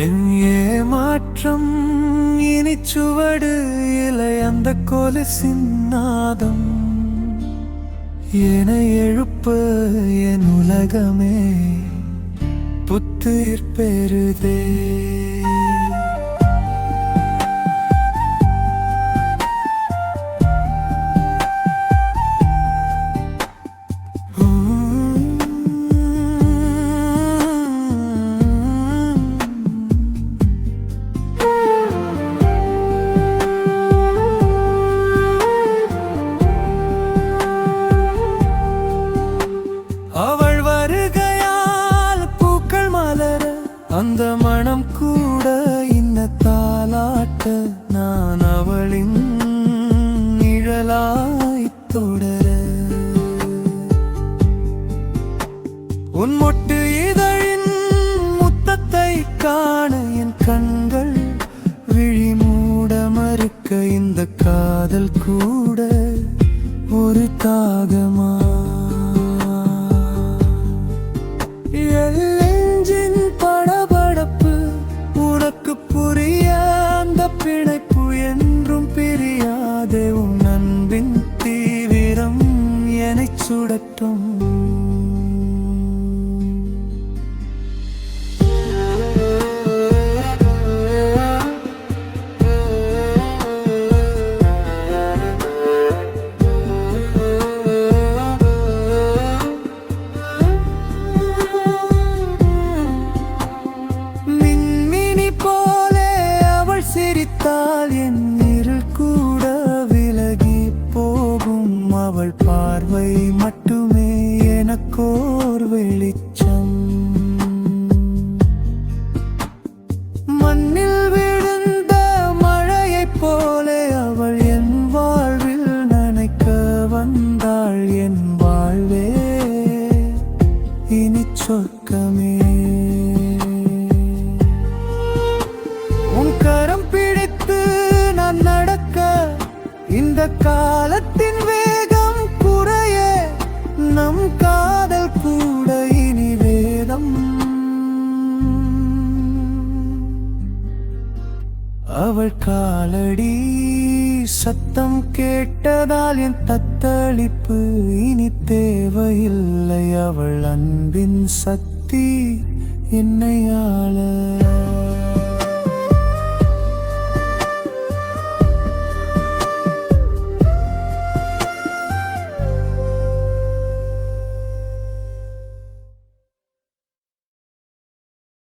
என் ஏமாற்றம் இனி சுவடு இலை அந்த கொலுசின் சின்னாதம் என எழுப்பு என் உலகமே புத்துயிர் பெறுதே. மனம் கூட இன்ன தாலாட்ட நான் அவளின் நிழலாய் தொடர. உன் மொட்டு இதழின் முத்தத்தை காண என் கண்கள் விழி மூட மறுக்க இந்த காதல் கூட ஒரு தாகமா? சுடட்டும். அவள் பார்வை மட்டுமே எனக்கோர் வெளிச்சம். மண்ணில் விழுந்த மழையைப் போலே அவள் என் வாழ்வில் நினைக்க வந்தாள் என் வாழ்வே. இனி சொர்க்கமே. உன் கரம் பிடித்து நான் நடக்க இந்த காலத்தின் வே அவள் காலடி. சத்தம் கேட்டதால் என் தத்தளிப்பு இனி தேவையில்லை. அவள் அன்பின் சக்தி என்னை ஆள.